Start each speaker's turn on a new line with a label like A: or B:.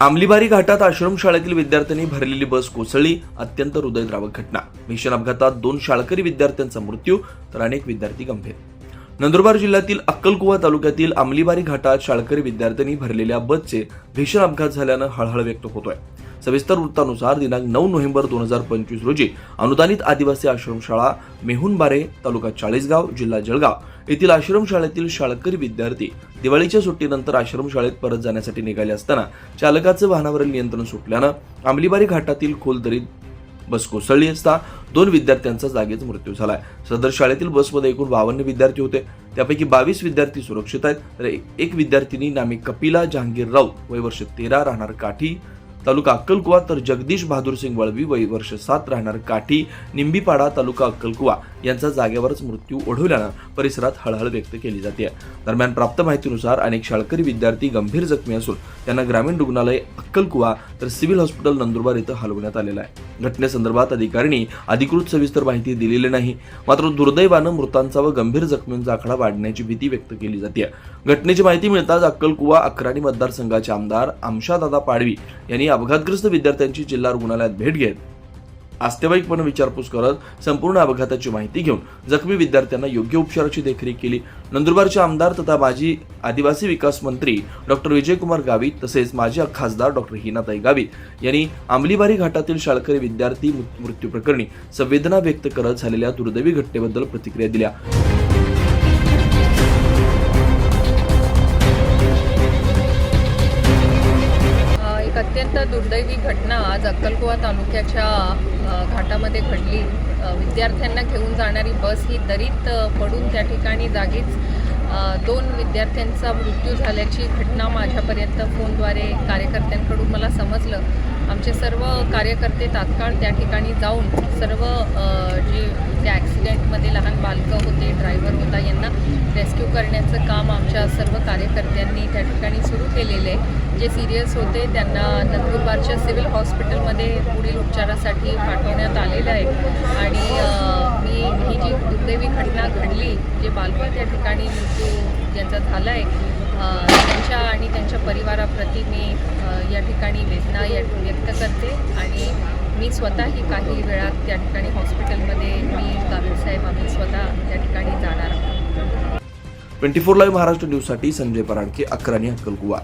A: आमलीबारी घाटात आश्रमशाळेतील विद्यार्थ्यांनी भरलेली बस कोसळली. अत्यंत हृदयद्रावक घटना. भीषण अपघातात दोन शाळकरी विद्यार्थ्यांचा मृत्यू तर अनेक विद्यार्थी गंभीर. नंदुरबार जिल्ह्यातील अक्कलकुवा तालुक्यातील आमलीबारी घाटात शाळकरी विद्यार्थ्यांनी भरलेल्या बसचे भीषण अपघात झाल्यानं हळहळ व्यक्त होतोय. सविस्तर वृत्तानुसार दिनांक नऊ नोव्हेंबर दोन हजार पंचवीस रोजी अनुदानित आदिवासी आश्रमशाळा मेहुणबारे तालुका चाळीसगाव जिल्हा जळगाव येथील आश्रमशाळेतील शाळकरी विद्यार्थी दिवाळीच्या सुट्टीनंतर आश्रमशाळेत परत जाण्यासाठी निघाले असताना चालकाचं वाहनावरील नियंत्रण सुटल्यानं आंबलीबारी घाटातील खोल दरीत बस कोसळली असता दोन विद्यार्थ्यांचा जागीच मृत्यू झालाय. सदर शाळेतील बसमध्ये एकूण बावन्न विद्यार्थी होते. त्यापैकी बावीस विद्यार्थी सुरक्षित आहेत. तर एक विद्यार्थिनी नामी कपिला जहांगीर राऊत वय वर्ष तेरा राहणार काठी तालुका अक्कलकुवा तर जगदीश बहादूरसिंग वळवी वय वर्ष सात राहणार काठी निंबीपाडा तालुका अक्कलकुवा यांचा जागेवरच मृत्यू ओढवल्यानं परिसरात हळहळ व्यक्त केली जाते दरम्यान प्राप्त माहितीनुसार अनेक शाळकरी विद्यार्थी गंभीर जखमी असून त्यांना ग्रामीण रुग्णालय अक्कलकुवा तर सिव्हिल हॉस्पिटल नंदुरबार इथं हलवण्यात आलेलं आहे. घटनेसंदर्भात अधिकाऱ्यांनी अधिकृत सविस्तर माहिती दिलेली नाही. मात्र दुर्दैवानं मृतांचा व गंभीर जखमींचा आकडा वाढण्याची भीती व्यक्त केली जाते घटनेची माहिती मिळताच अक्कलकुवा अकराणी मतदारसंघाचे आमदार आमशादादा पाडवी यांनी अपघातग्रस्त विद्यार्थ्यांची जिल्हा रुग्णालयात भेट घेत आस्तेवाईकपणे विचारपूस करत संपूर्ण अपघाताची माहिती घेऊन जखमी विद्यार्थ्यांना योग्य उपचाराची देखरेख केली. नंदुरबारचे आमदार तथा माजी आदिवासी विकास मंत्री डॉक्टर विजयकुमार गावित तसेच माजी खासदार डॉक्टर हिनाताई गावित यांनी आंबलीबारी घाटातील शाळकरी विद्यार्थी मृत्यू प्रकरणी संवेदना व्यक्त करत झालेल्या दुर्दैवी घटनेबद्दल प्रतिक्रिया दिल्या.
B: अत्यंत दुर्दैवी घटना आज अक्कलकुवा तालुक्याच्या घाटामध्ये घडली. विद्यार्थ्यांना घेऊन जाणारी बस ही दरीत पडून त्या ठिकाणी जागीच दोन विद्यार्थ्यांचा मृत्यू झाल्याची घटना माझ्यापर्यंत फोनद्वारे कार्यकर्त्यांकडून मला समजलं. आमचे सर्व कार्यकर्ते तात्काळ त्या ठिकाणी जाऊन सर्व जी त्या ॲक्सिडेंटमध्ये लहान बालकं होते ड्रायव्हर होता यांना रेस्क्यू करण्याचं काम आमच्या सर्व कार्यकर्त्यांनी त्या ठिकाणी सुरू केलेलं आहे. जे सिरियस होते त्यांना नंदुरबारच्या सिव्हिल हॉस्पिटलमध्ये पुढील उपचारासाठी पाठवण्यात आलेलं आहे. आणि मी ही जी दुर्दैवी घटना घडली जे बालकं त्या ठिकाणी मृत्यू ज्यांचा झाला आहे त्यांच्या आणि त्यांच्या परिवाराप्रती मी या ठिकाणी वेदना या व्यक्त करते आणि मी स्वतःही काही वेळात त्या ठिकाणी हॉस्पिटलमध्ये मी गावित साहेब आम्ही स्वतः त्या ठिकाणी जाणार आहोत.
A: ट्वेंटी फोर लाईव्ह महाराष्ट्र न्यूजसाठी संजय पराडके अक्राणी अक्कलकुवा